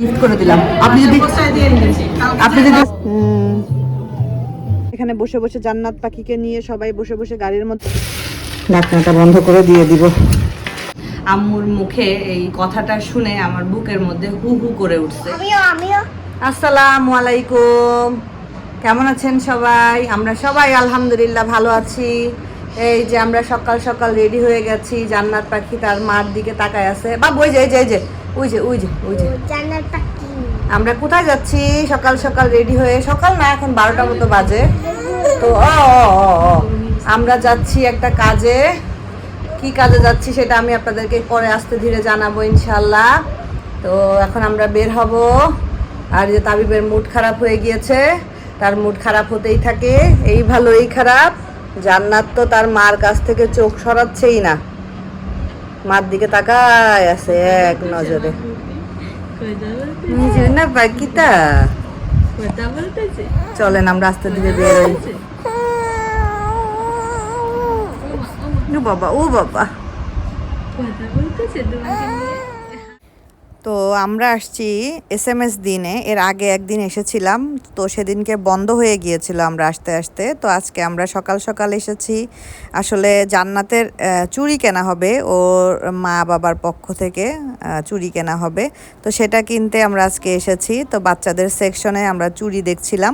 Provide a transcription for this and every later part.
Gift করে দিলাম। আপনি যদি আপনি যদি এখানে বসে বসে জান্নাত পাখিকে নিয়ে সবাই বসে বসে গাড়ির মধ্যে ঢাকনাটা বন্ধ করে দিয়ে দিব। আম্মুর মুখে এই কথাটা শুনে আমার বুকের মধ্যে হু হু করে উঠছে। আমিও আমিও। আসসালামু আলাইকুম। কেমন আছেন সবাই? আমরা সবাই আলহামদুলিল্লাহ ভালো আছি। এই যে আমরা সকাল সকাল রেডি হয়ে গেছি। জান্নাত পাখি তার মার দিকে তাকায় আছে। বা ওই যে যে যে। ওই যে ওই যে ওই যে। আমরা কোথায় যাচ্ছি? সকাল সকাল রেডি হয়ে সকাল না এখন বারোটা মতো বাজে। তো ও আমরা যাচ্ছি একটা কাজে। কি কাজে যাচ্ছি সেটা আমি আপনাদেরকে পরে আস্তে ধীরে জানাব ইনশাল্লাহ। তো এখন আমরা বের হব। আর যে তাবিবের মুড খারাপ হয়ে গিয়েছে তার মুড খারাপ হতেই থাকে। এই ভালো এই খারাপ। জান্নাত তো তার মার কাছ থেকে চোখ সরাচ্ছেই না। মার দিকে তাকায় আছে, এক নজরে। নিজে না বাকিটা চলেন, আমরা আস্তে ধীরে বেরোই ও বাবা ও বাবা। তো আমরা আসছি এস এম এস দিনে, এর আগে একদিন এসেছিলাম, তো সেদিনকে বন্ধ হয়ে গিয়েছিল আমরা আসতে আসতে। তো আজকে আমরা সকাল সকাল এসেছি, আসলে জান্নাতের চুড়ি কেনা হবে, ওর মা বাবার পক্ষ থেকে চুরি কেনা হবে। তো সেটা কিনতে আমরা আজকে এসেছি, তো বাচ্চাদের সেকশনে আমরা চুড়ি দেখছিলাম।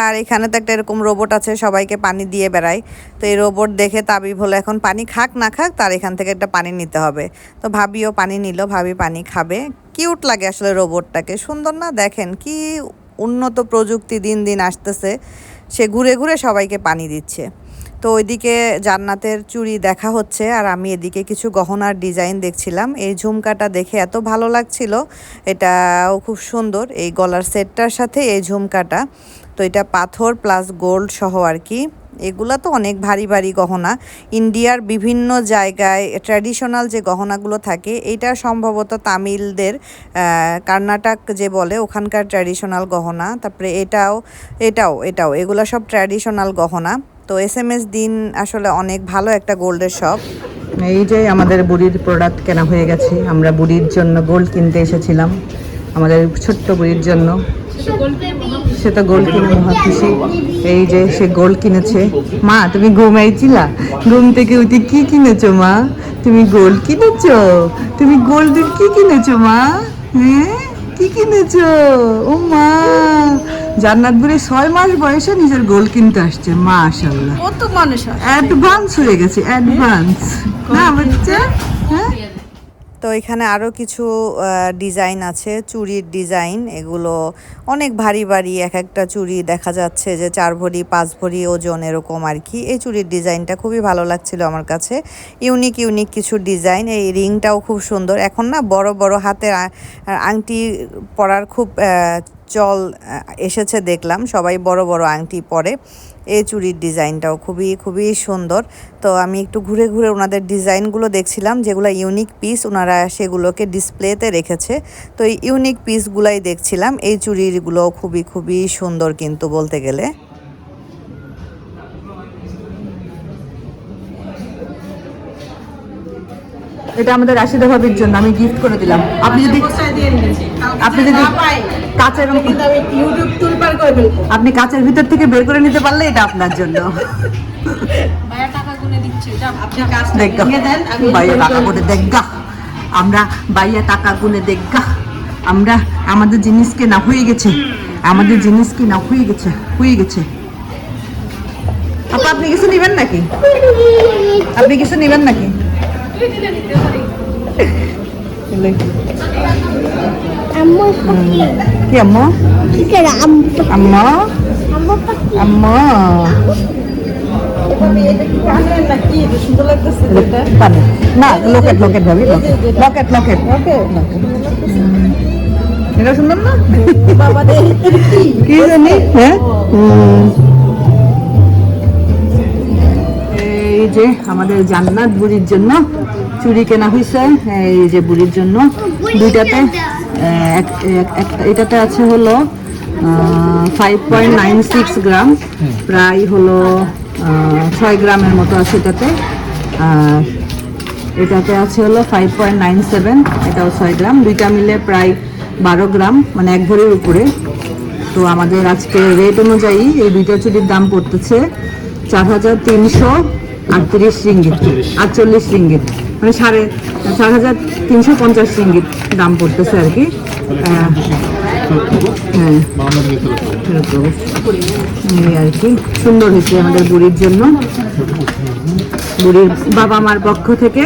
আর এখানে তো একটা এরকম রোবট আছে, সবাইকে পানি দিয়ে বেড়ায়। তো এই রোবট দেখে তাবিব হলো, এখন পানি খাক না খাক, তার এখান থেকে একটা পানি নিতে হবে। তো ভাবিও পানি নিল, ভাবি পানি খাবে কিউট লাগে আসলে রোবটটাকে। সুন্দর না? দেখেন কি উন্নত প্রযুক্তি দিন দিন আসতেছে। সে ঘুরে ঘুরে সবাইকে পানি দিচ্ছে। তো ওইদিকে জান্নাতের চুড়ি দেখা হচ্ছে আর আমি এদিকে কিছু গহনার ডিজাইন দেখছিলাম। এই ঝুমকাটা দেখে এত ভালো লাগছিল। এটাও খুব সুন্দর। এই গলার সেটটার সাথে এই ঝুমকাটা। তো এটা পাথর প্লাস গোল্ড সহ আর কি। এগুলা তো অনেক ভারী ভারী গহনা। ইন্ডিয়ার বিভিন্ন জায়গায় ট্র্যাডিশনাল যে গহনাগুলো থাকে এটা সম্ভবত তামিলদের কর্ণাটক যে বলে ওখানকার ট্র্যাডিশনাল গহনা, তারপরে এটাও এটাও এটাও, এগুলো সব ট্র্যাডিশনাল গহনা। তো এস এম এস দিন আসলে অনেক ভালো একটা গোল্ডের শপ। এই যে আমাদের বুড়ির প্রোডাক্ট কেনা হয়ে গেছে, আমরা বুড়ির জন্য গোল্ড কিনতে এসেছিলাম। আমাদের ছোট্ট বুড়ির জন্য। সে তো গোল্ড কিনে মহা খুশি এই যে সে গোল্ড কিনেছে। মা তুমি ঘুমাইছিলা? ঘুম থেকে উঠে কি কিনেছো মা? তুমি গোল্ড কিনেছো? তুমি গোল্ডের কি কিনেছো মা? হ্যাঁ? কি কিনেছো? ও মা জান্নাত বুড়ি ছয় মাস বয়সে নিজের গোল্ড কিনতে আসছে মা আশাল্লাহ কত মানুষ অ্যাডভান্স হয়ে গেছে অ্যাডভান্স না বাচ্চা? হ্যাঁ? তো এখানে আরও কিছু ডিজাইন আছে, চুড়ির ডিজাইন, এগুলো অনেক ভারী ভারী, এক একটা চুড়ি দেখা যাচ্ছে যে চার ভরি, পাঁচ ভরি ওজন এরকম আর কি। এই চুড়ির ডিজাইনটা খুবই ভালো লাগছিল আমার কাছে। ইউনিক ইউনিক কিছু ডিজাইন, এই রিংটাও খুব সুন্দর। এখন না বড় বড় হাতের আংটি পরার খুব চল এসেছে দেখলাম। সবাই বড় বড় আংটি পরে। এই চুড়ির ডিজাইনটাও খুবই খুবই সুন্দর। তো আমি একটু ঘুরে ঘুরে ওনাদের ডিজাইনগুলো দেখছিলাম, যেগুলো ইউনিক পিস ওনারা সেগুলোকে ডিসপ্লেতে রেখেছে। তো এই ইউনিক পিসগুলাই দেখছিলাম, এই চুড়িগুলো খুবই খুবই সুন্দর কিন্তু বলতে গেলে। এটা আমাদের রাশিদা ভাবির জন্য আমি গিফট করে দিলাম। আপনি যদি আপনি যদি কাচের আপনি কাচের ভিতর থেকে বের করে নিতে পারলে এটা আপনার জন্য। আমরা বাইয়া টাকা গুনে আমরা আমাদের জিনিস কেনা হয়ে গেছে। আমাদের জিনিস কেনা হয়ে গেছে হয়ে গেছে। আপা আপনি কিছু নেবেন নাকি? আপনি কিছু নেবেন নাকি? কি আম্মা? আম্মু? আম্মা? না লকেট লকেট ভাবি লকেট লকেট এটা সুন্দর না? কি জানি? হ্যাঁ? এই যে আমাদের জান্নাত বুড়ির জন্য চুড়ি কেনা হয়েছে এই যে বুড়ির জন্য। দুইটাতে এক- এক- একটা- এটাতে আছে হলো five point nine six gram প্রায় হলো ছয় গ্রামের মতো আছে এটাতে। আর এটাতে আছে হলো ফাইভ পয়েন্ট নাইন সেভেন এটাও ছয় গ্রাম। দুইটা মিলে প্রায় বারো গ্রাম মানে এক ভরির উপরে। তো আমাদের আজকে রেট অনুযায়ী এই দুইটা চুরির দাম পড়তেছে চার হাজার তিনশো আটত্রিশ রিঙ্গিত। আটচল্লিশ রিঙ্গিত। মানে সাড়ে চার হাজার তিনশো পঞ্চাশ রিঙ্গিত দাম পড়তেছে আর কি। হ্যাঁ। এই আর কি। সুন্দর হয়েছে আমাদের বুড়ির জন্য। বুড়ির বাবা মার পক্ষ থেকে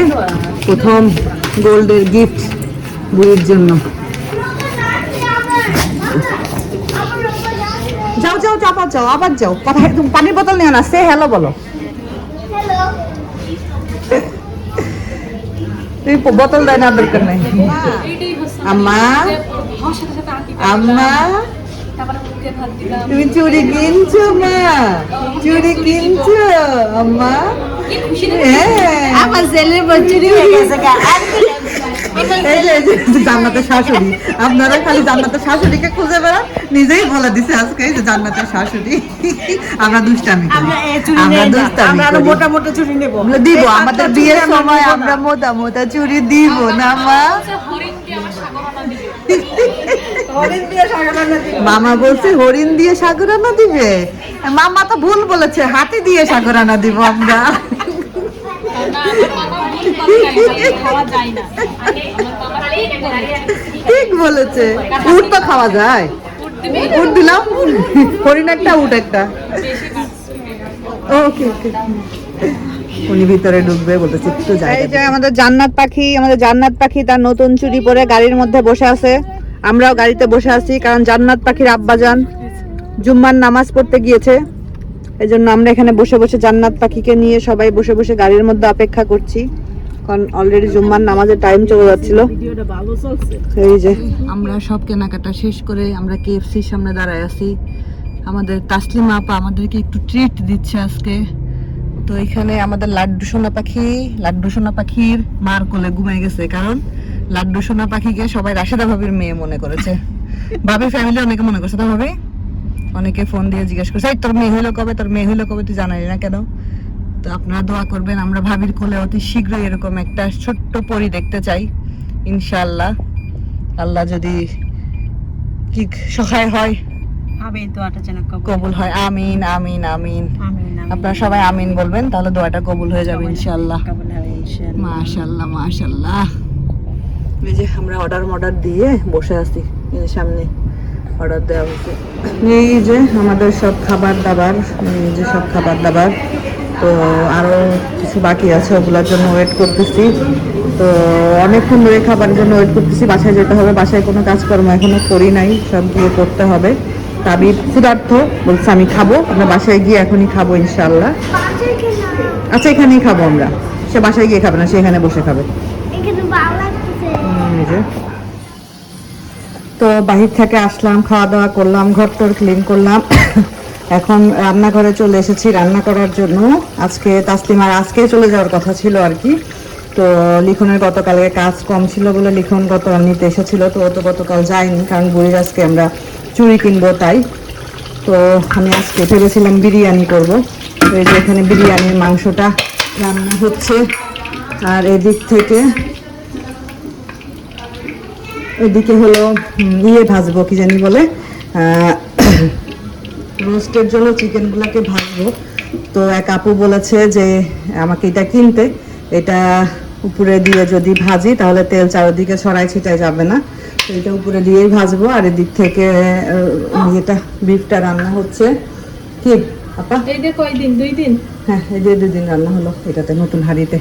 প্রথম গোল্ডের গিফট বুড়ির জন্য। যাও যাও যাও আবার যাও আবার যাও। কথা পানির বোতল নিয়ে না। সে হ্যালো বলো। হ্যালো। তুমি প- বোতল দেয় না দরকার নাই। আম্মা আম্মা তুমি চুড়ি কিনছো মা। চুড়ি কিনছো আম্মা। হ্যাঁ। আমার ছেলের বছরই হয়ে গেছে এই যে- জান্নাতের শাশুড়ি। আপনারা খালি জান্নাতের শাশুড়িকে খুঁজে বেড়ান। নিজেই বলে দিছে আজকে যে জান্নাতের শাশুড়ি। আমরা দুষ্টামি করি। আমরা দুষ্টামি করি। মোটা মোটা চুরি নেব। দিব আমাদের বিয়ের সময় আমরা মোটা মোটা চুরি দিব না মা? মামা বলছে হরিণ দিয়ে সাগরানা দিবে? মামা তো ভুল বলেছে হাতি দিয়ে সাগরানা দিব আমরা। ঠিক বলেছে। উট তো খাওয়া যায়। উট দিলাম। হরিণ একটা উট একটা। ওকে ওকে উনি ভিতরে ঢুকবে বলতেছে একটু এই যে আমাদের জান্নাত পাখি আমাদের জান্নাত পাখি তার নতুন চুরি পরে গাড়ির মধ্যে বসে আছে। আমরাও গাড়িতে বসে আছি কারণ জান্নাত পাখির আব্বাজান জুম্মার নামাজ পড়তে গিয়েছে। এই জন্য আমরা এখানে বসে বসে জান্নাত পাখিকে নিয়ে সবাই বসে বসে গাড়ির মধ্যে অপেক্ষা করছি। কারণ অলরেডি জুম্মার নামাজের টাইম চলে যাচ্ছিল। এই যে। আমরা সব কেনাকাটা শেষ করে আমরা কেএফসির সামনে দাঁড়ায় আছি। আমাদের তাসলিমা আপা আমাদেরকে একটু ট্রিট দিচ্ছে আজকে। তো এখানে আমাদের লাড্ডু সোনা পাখি লাড্ডু সোনা পাখির মার কোলে ঘুমিয়ে গেছে। কারণ লাড্ডু সোনা পাখিকে সবাই রাশেদা ভাবির মেয়ে মনে করেছে। ভাবির ফ্যামিলি অনেকে মনে করছে তো ভাবি? অনেকে ফোন দিয়ে জিজ্ঞেস করছে তোর মেয়ে হইল কবে? তোর মেয়ে হইল কবে? তুই জানালি না কেন? তো আপনারা দোয়া করবেন আমরা ভাবির কোলে অতি শীঘ্রই এরকম একটা ছোট্ট পরি দেখতে চাই ইনশাআল্লাহ। আল্লাহ যদি কি সহায় হয় কবুল হয়। আমিন আমিন আমিন। আপনারা সবাই আমিন বলবেন তাহলে দোয়াটা কবুল হয়ে যাবে ইনশাআল্লাহ। মাশাআল্লাহ মাশাআল্লাহ। এই যে আমরা অর্ডার মর্ডার দিয়ে বসে আছি সামনে অর্ডার দেওয়া হয়েছে। এই যে আমাদের সব খাবার দাবার এই যে সব খাবার দাবার। তো আরও কিছু বাকি আছে ওগুলোর জন্য ওয়েট করতেছি। তো অনেকক্ষণ ধরে খাবারের জন্য ওয়েট করতেছি বাসায় যেতে হবে বাসায় কোনো কাজকর্ম এখনও করি নাই সব গিয়ে করতে হবে। তাবির ক্ষুধার্থ বলছে আমি খাব আমরা বাসায় গিয়ে এখনই খাব ইনশাল্লাহ আচ্ছা এখানেই খাব আমরা। সে বাসায় গিয়ে খাবে না সে এখানে বসে খাবে। তো বাহির থেকে আসলাম খাওয়া দাওয়া করলাম ঘর টর ক্লিন করলাম। এখন রান্নাঘরে চলে এসেছি রান্না করার জন্য। আজকে তাসলিমার আজকে চলে যাওয়ার কথা ছিল আর কি। তো লিখনের গতকালকে কাজ কম ছিল বলে লিখন গত নিতে এসেছিল, তো ও তো গতকাল যায়নি কারণ বুড়ির আজকে আমরা চুড়ি কিনবো তাই। তো আমি আজকে ভেবেছিলাম বিরিয়ানি করব। তো এই যে এখানে বিরিয়ানির মাংসটা রান্না হচ্ছে। আর এদিক থেকে এদিকে হলো ইয়ে ভাজবো কি জানি বলে রোস্টের জন্য চিকেনগুলোকে ভাজবো। তো এক আপু বলেছে যে আমাকে এটা কিনতে। এটা উপরে দিয়ে যদি ভাজি তাহলে তেল চারিদিকে ছড়াই ছিটাই যাবে না। তো এটা উপরে দিয়েই ভাজবো। আর এদিক থেকে এটা বিফটা রান্না হচ্ছে কি আপা? এই যে কয়দিন? দুই দিন? হ্যাঁ এই যে দুদিন রান্না হলো এটাতে নতুন হাঁড়িতে।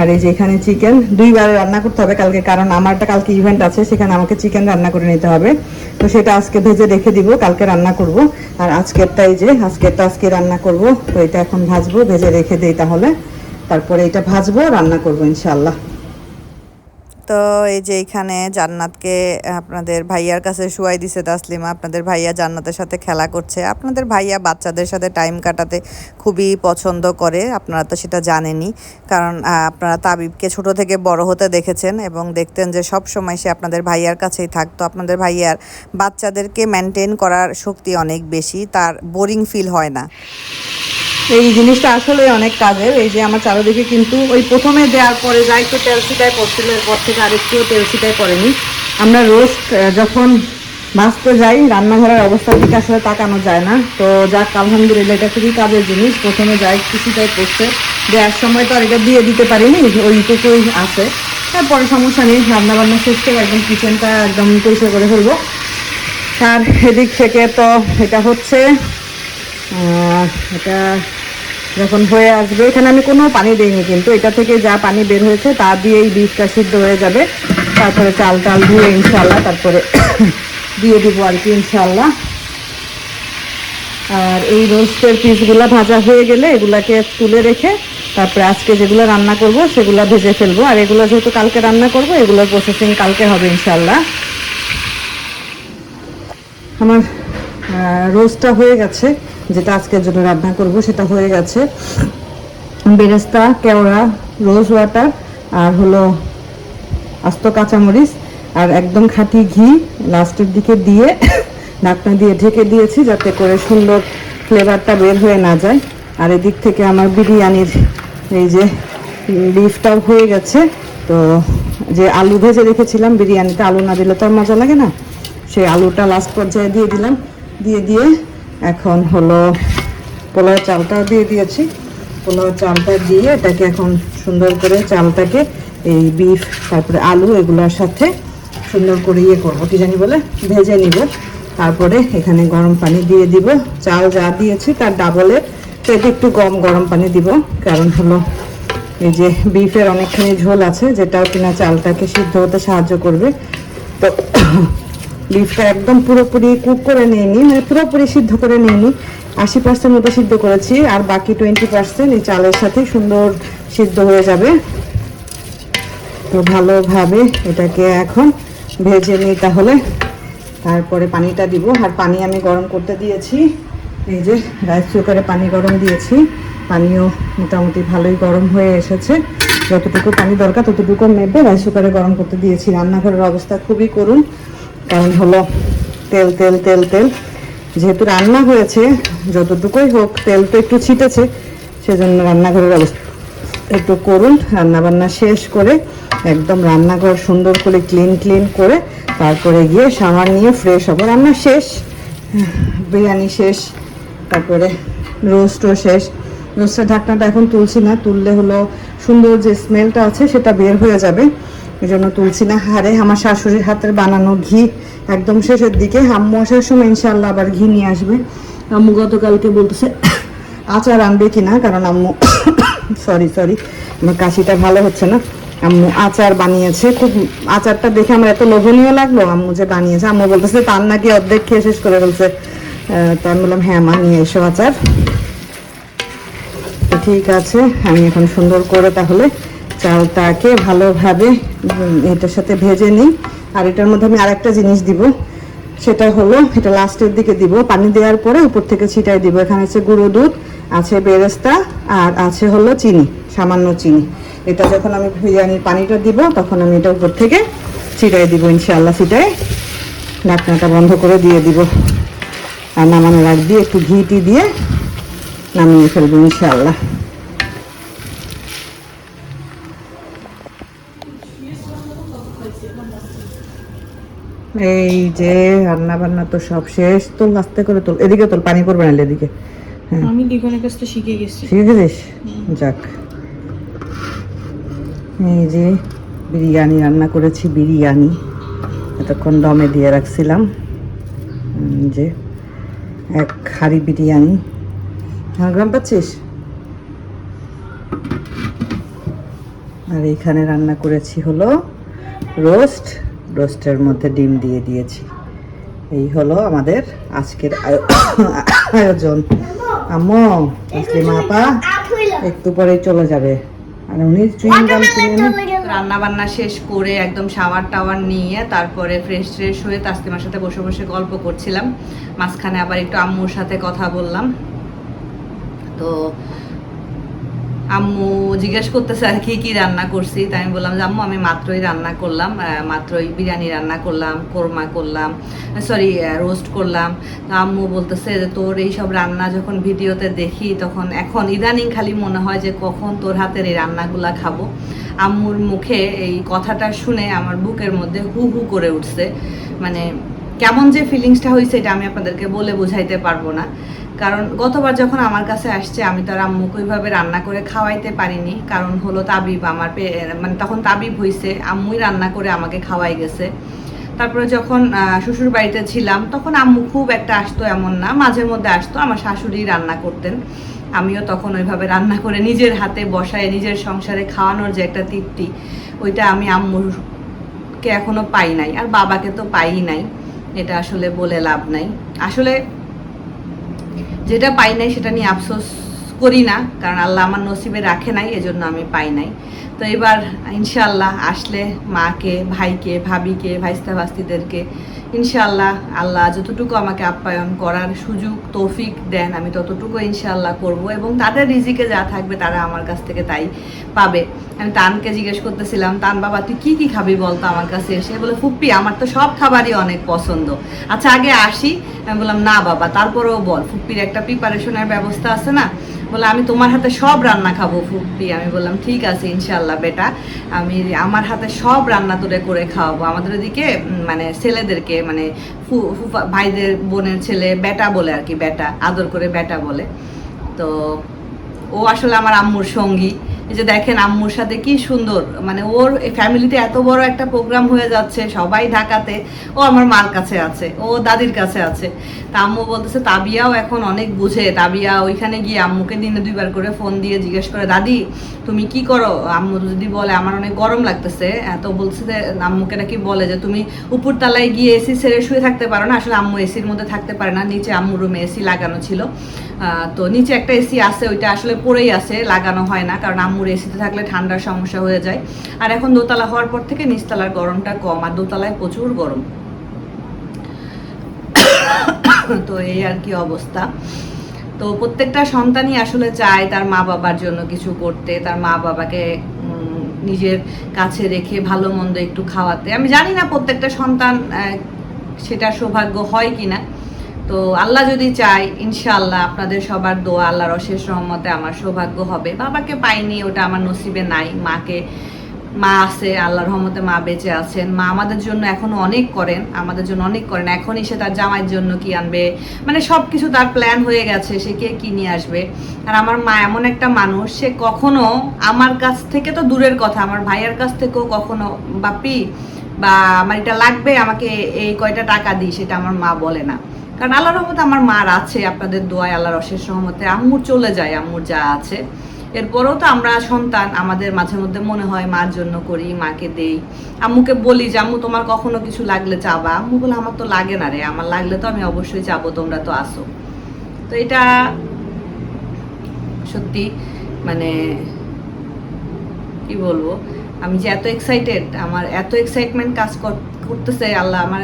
আর এই যে এখানে চিকেন দুইবার রান্না করতে হবে কালকে, কারণ আমার একটা কালকে ইভেন্ট আছে, সেখানে আমাকে চিকেন রান্না করে নিতে হবে। তো সেটা আজকে ভেজে রেখে দিব, কালকে রান্না করব। আর আজকেরটা এই যে, আজকেরটা আজকে রান্না করব, তো এটা এখন ভাজবো, ভেজে রেখে দেই তাহলে। তারপরে এটা ভাজবো, রান্না করব ইনশাল্লাহ তো এই যে এখানে জান্নাতকে আপনাদের ভাইয়ার কাছে শুয়াই দিছে তাসলিমা, আপনাদের ভাইয়া জান্নাতের সাথে খেলা করছে। আপনাদের ভাইয়া বাচ্চাদের সাথে টাইম কাটাতে খুবই পছন্দ করে, আপনারা তো সেটা জানেনই। কারণ আপনারা তাবিবকে ছোট থেকে বড় হতে দেখেছেন এবং দেখতেন যে সব সময় সে আপনাদের ভাইয়ার কাছেই থাকতো। আপনাদের ভাইয়ার বাচ্চাদেরকে মেনটেন করার শক্তি অনেক বেশি, তার বোরিং ফিল হয় না। এই জিনিসটা আসলে অনেক কাজের। এই যে আমার চারোদিকে কিন্তু ওই প্রথমে দেওয়ার পরে যাই একটু তেল ছিটায় পড়ছিল এরপর থেকে আরেকটিও তেল ছিটায় পড়েনি আমরা রোস্ট যখন ভাজতে যাই, রান্নাঘরের অবস্থার দিকে আসলে তাকানো যায় না। তো যাক, আলহামদুলিল্লাহ, এটা খুবই কাজের জিনিস। প্রথমে যাই কিছুটাই পড়ছে দেওয়ার সময় তো আর এটা দিয়ে দিতে পারিনি ওইটুকুই আছে। তারপরে সমস্যা নেই রান্না বান্না শেষ করে একদম কিচেনটা একদম পরিষ্কার করে ফেলব। আর এদিক থেকে তো এটা হচ্ছে এটা যখন হয়ে আসবে, এখানে আমি কোনো পানি দিইনি কিন্তু, এটা থেকে যা পানি বের হয়েছে, তা দিয়েই বীজটা সিদ্ধ হয়ে যাবে। তারপরে চাল টাল ধুয়ে ইনশাল্লাহ তারপরে দিয়ে দিব আর কি ইনশাল্লাহ আর এই রোস্টের পিসগুলো ভাজা হয়ে গেলে এগুলাকে তুলে রেখে তারপরে আজকে যেগুলো রান্না করব, সেগুলো ভেজে ফেলব। আর এগুলো যেহেতু কালকে রান্না করব, এগুলোর প্রসেসিং কালকে হবে ইনশাল্লাহ আমার রোস্টটা হয়ে গেছে, যেটা আজকের জন্য রান্না করব, সেটা হয়ে গেছে। বেরেস্তা, কেওড়া, রোজ ওয়াটার, আর হলো আস্ত কাঁচামরিচ, আর একদম খাঁটি ঘি, লাস্টের দিকে দিয়ে ঢাকনা দিয়ে ঢেকে দিয়েছি, যাতে করে সুন্দর ফ্লেভারটা বের হয়ে না যায়। আর এদিক থেকে আমার বিরিয়ানির এই যে লিফটাও হয়ে গেছে। তো যে আলু ভেজে রেখেছিলাম, বিরিয়ানিতে আলু না দিলে তো আর মজা লাগে না। সেই আলুটা লাস্ট পর্যায়ে দিয়ে দিলাম। দিয়ে দিয়ে এখন হলো পোলাও চালটাও দিয়ে দিয়েছি। পোলাও চালটা দিয়ে এটাকে এখন সুন্দর করে চালটাকে এই বিফ, তারপরে আলু এগুলোর সাথে সুন্দর করে ইয়ে করব, কি জানি বলে, ভেজে নিব। তারপরে এখানে গরম পানি দিয়ে দিব। চাল যা দিয়েছি তার ডাবলে থেকে একটু গম, গরম পানি দিব। কারণ হলো এই যে বিফের অনেকখানি ঝোল আছে, যেটাও কিনা চালটাকে সিদ্ধ হতে সাহায্য করবে। তো লিফটা একদম পুরোপুরি কুক করে নিইনি মানে পুরোপুরি সিদ্ধ করে নিইনি। আশি পার্সেন্ট মতো সিদ্ধ করেছি, আর বাকি টোয়েন্টি পার্সেন্ট এই চালের সাথে সুন্দর সিদ্ধ হয়ে যাবে। তো ভালোভাবে এটাকে এখন ভেজে নিই তাহলে। তারপরে পানিটা দিব, আর পানি আমি গরম করতে দিয়েছি। এই যে রাইস কুকারে পানি গরম দিয়েছি, পানিও মোটামুটি ভালোই গরম হয়ে এসেছে। যতটুকু পানি দরকার ততটুকু নেবে রাইস কুকারে গরম করতে দিয়েছি। রান্নাঘরের অবস্থা খুবই করুন কারণ হলো তেল তেল তেল তেল। যেহেতু রান্না হয়েছে, যতটুকুই হোক, তেল তো একটু ছিটেছে, সেজন্য রান্নাঘরের অবস্থা একটু করুন। রান্না বান্না শেষ করে একদম রান্নাঘর সুন্দর করে ক্লিন ক্লিন করে তারপরে গিয়ে সামার নিয়ে ফ্রেশ হব। রান্না শেষ, বিরিয়ানি শেষ, তারপরে রোস্টও শেষ। রোস্টের ঢাকনাটা এখন তুলছি না, তুললে হলো সুন্দর যে স্মেলটা আছে, সেটা বের হয়ে যাবে। এই জন্য তুলছি না হারে আমার শাশুড়ির হাতের বানানো ঘি একদম শেষের দিকে। আম্মু আসার সময় ইনশাল্লাহ আবার ঘি নিয়ে আসবে। আম্মু গতকালকে বলতেছে, আচার আনবে কিনা? কারণ আম্মু সরি সরি আমার কাশিটা ভালো হচ্ছে না। আম্মু আচার বানিয়েছে। খুব আচারটা দেখে আমার এত লোভনীয় লাগল। আম্মু যে বানিয়েছে, আম্মু বলতেছে, তার নাকি অর্ধেক খেয়ে শেষ করে ফেলছে। তো আমি বললাম হ্যাঁ মা, নিয়ে এসো আচার। ঠিক আছে, আমি এখন সুন্দর করে তাহলে চালটাকে ভালোভাবে এটার সাথে ভেজে নিই। আর এটার মধ্যে আমি আরেকটা জিনিস দিব। সেটা হলো, এটা লাস্টের দিকে দিব। পানি দেওয়ার পরে উপর থেকে ছিটাই দিব। এখানে আছে গুঁড়ো দুধ, আছে বেরেস্তা, আর আছে হলো চিনি, সামান্য চিনি। এটা যখন আমি বিরিয়ানির পানিটা দিব, তখন আমি এটা উপর থেকে ছিটাই দিব, ইনশাআল্লাহ ছিটাই। ঢাকনাটা বন্ধ করে দিয়ে দিব। আর নামানোর আগ দিয়ে একটু ঘিটি দিয়ে নামিয়ে ফেলব, ইনশাআল্লাহ। এই যে রান্না বান্না তো সব শেষ তোল আস্তে করে তোল। এদিকে তোল পানি পড়বে না এদিকে। হ্যাঁ। আমি দিগনের কাছ থেকে শিখে গেছি। শিখে গেছিস? যাক। এই যে বিরিয়ানি রান্না করেছি বিরিয়ানি। এতক্ষণ দমে দিয়ে রাখছিলাম। যে এক হাঁড়ি বিরিয়ানি। হ্যাঁ গ্রাম পাচ্ছিস? আর এখানে রান্না করেছি হলো রোস্ট রোস্টের মধ্যে ডিম দিয়ে দিয়েছি। এই হলো আমাদের আজকের আয়োজন। আম্মু, তাসলিমা আপা, একটু পরেই চলে যাবে। আর উনি চুইং গাম কিনে রান্না বান্না শেষ করে একদম শাওয়ার টাওয়ার নিয়ে তারপরে ফ্রেশ ট্রেশ হয়ে তাসলিমার সাথে বসে বসে গল্প করছিলাম। মাঝখানে আবার একটু আম্মুর সাথে কথা বললাম। তো আম্মু জিজ্ঞেস করতেছে আর কি কি রান্না করছি তাই আমি বললাম যে, আম্মু, আমি মাত্রই রান্না করলাম মাত্রই বিরিয়ানি রান্না করলাম, কোরমা করলাম সরি রোস্ট করলাম। আম্মু বলতেছে যে, তোর এইসব রান্না যখন ভিডিওতে দেখি, তখন এখন ইদানিং খালি মনে হয় যে, কখন তোর হাতের এই রান্নাগুলা খাব। আম্মুর মুখে এই কথাটা শুনে আমার বুকের মধ্যে হু হু করে উঠছে। মানে কেমন যে ফিলিংসটা হয়েছে, এটা আমি আপনাদেরকে বলে বোঝাইতে পারব না। কারণ গতবার যখন আমার কাছে আসছে, আমি তার আম্মুকে ওইভাবে রান্না করে খাওয়াইতে পারিনি। কারণ হলো তাবিব আমার মানে তখন তাবিব হয়েছে আম্মুই রান্না করে আমাকে খাওয়াই গেছে। তারপরে যখন শ্বশুর বাড়িতে ছিলাম, তখন আম্মু খুব একটা আসতো এমন না, মাঝে মধ্যে আসতো, আমার শাশুড়ি রান্না করতেন। আমিও তখন ওইভাবে রান্না করে নিজের হাতে বসায়, নিজের সংসারে খাওয়ানোর যে একটা তৃপ্তি, ওইটা আমি আম্মুরকে এখনও পাই নাই, আর বাবাকে তো পাই নাই, এটা আসলে বলে লাভ নাই। আসলে যেটা পাই নাই সেটা নিয়ে আফসোস করি না, কারণ আল্লাহ আমার নসিবে রাখে নাই, এজন্য আমি পাই নাই। তো এবার ইনশাল্লাহ আসলে মাকে, ভাইকে, ভাবিকে ভাইস্তা ভাস্তিদেরকে ইনশাল্লাহ আল্লাহ যতটুকু আমাকে আপ্যায়ন করার সুযোগ, তৌফিক দেন, আমি ততটুকু ইনশাল্লাহ করব এবং তাদের রিজিকে যা থাকবে তারা আমার কাছ থেকে তাই পাবে। আমি তানকে জিজ্ঞেস করতেছিলাম, তান বাবা, তুই কী কী খাবি বলতো আমার কাছে? এসে বলে, ফুপ্পি, আমার তো সব খাবারই অনেক পছন্দ। আচ্ছা আগে আসি। আমি বললাম, না বাবা, তারপরেও বল, ফুপ্পির একটা প্রিপারেশনের ব্যবস্থা আছে না? বলে, আমি তোমার হাতে সব রান্না খাব ফুপি আমি বললাম, ঠিক আছে ইনশাল্লাহ বেটা। আমি আমার হাতে সব রান্না তুলে করে খাওয়াবো। আমাদের ওদিকে মানে ছেলেদেরকে মানে ফুফা- ভাইদের বোনের ছেলে বেটা বলে আর কি, বেটা, আদর করে বেটা বলে। তো ও আসলে আমার আম্মুর সঙ্গী। যে দেখেন আম্মুর সাথে কি সুন্দর। মানে ওর ফ্যামিলিতে এত বড় একটা প্রোগ্রাম হয়ে যাচ্ছে, সবাই ঢাকাতে। ও আমার মার কাছে আছে, ও দাদির কাছে আছে। তা আম্মু বলতেছে, তাবিয়াও এখন অনেক বুঝে। তাবিয়া ওইখানে গিয়ে আম্মুকে দিনে দুইবার করে ফোন দিয়ে জিজ্ঞেস করে, দাদি, তুমি কি করো? আম্মু যদি বলে, আমার অনেক গরম লাগতেছে। তো বলছে যে, আম্মুকে নাকি বলে যে, তুমি উপর তলায় গিয়ে এসি ছেড়ে শুয়ে থাকতে পারো না। আসলে আম্মু এসির মধ্যে থাকতে পারে না, নিচে আম্মু রুমে এসি লাগানো ছিল। তো নিচে একটা এসি আছে, ওইটা আসলে পড়েই আছে, লাগানো হয় না, কারণ আম্মুর এসিতে থাকলে ঠান্ডার সমস্যা হয়ে যায়। আর এখন দোতলা হওয়ার পর থেকে নিচতলার গরমটা কম, আর দোতলায় প্রচুর গরম। তো এই আর কি অবস্থা। তো প্রত্যেকটা সন্তানই আসলে চায় তার মা বাবার জন্য কিছু করতে, তার মা বাবাকে নিজের কাছে রেখে ভালো মন্দ একটু খাওয়াতে। আমি জানি না প্রত্যেকটা সন্তান সেটা সৌভাগ্য হয় কিনা। তো আল্লাহ যদি চায়, ইনশাআল্লাহ আপনাদের সবার দোয়া আল্লাহর অশেষ রহমতে আমার সৌভাগ্য হবে। বাবাকে পাইনি, ওটা আমার নসিবে নাই। মাকে, মা আছে, আল্লাহর রহমতে মা বেঁচে আছেন। মা আমাদের জন্য এখনও অনেক করেন, আমাদের জন্য অনেক করেন। এখনই সে তার জামাইয়ের জন্য কি আনবে? মানে সব কিছু তার প্ল্যান হয়ে গেছে, সে কে কি নিয়ে আসবে? আর আমার মা এমন একটা মানুষ, সে কখনো আমার কাছ থেকে তো দূরের কথা, আমার ভাইয়ের কাছ থেকেও কখনো বাপি বা আমার এটা লাগবে, আমাকে এই কয়টা টাকা দিই, সেটা আমার মা বলে না। কারণ আল্লাহর রহমতে আমার মার আছে, আপনাদের দোয়ায় আল্লাহর অশেষ রহমতে। আম্মুর চলে যায়, আম্মুর যা আছে। এরপরেও তো আমরা সন্তান, আমাদের মাঝে মধ্যে মনে হয় মার জন্য করি, মাকে দেই। আম্মুকে বলি যে, আম্মু, তোমার কখনো কিছু লাগলে চাবা? আম্মু বলে, আমার তো লাগে না রে, আমার লাগলে তো আমি অবশ্যই চাবো, তোমরা তো আসো। তো এটা সত্যি মানে কি বলব, আমি যে এত এক্সাইটেড আমার এত এক্সাইটমেন্ট কাজ কর- করতেছে, আল্লাহ আমার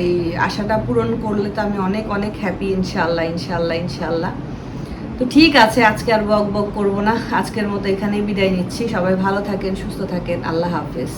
এই আশাটা পূরণ করলে তো আমি অনেক অনেক হ্যাপি ইনশাল্লাহ ইনশাল্লাহ ইনশাল্লাহ তো ঠিক আছে, আজকে আর বক বক করব না। আজকের মতো এখানেই বিদায় নিচ্ছি। সবাই ভালো থাকেন, সুস্থ থাকেন। আল্লাহ হাফেজ।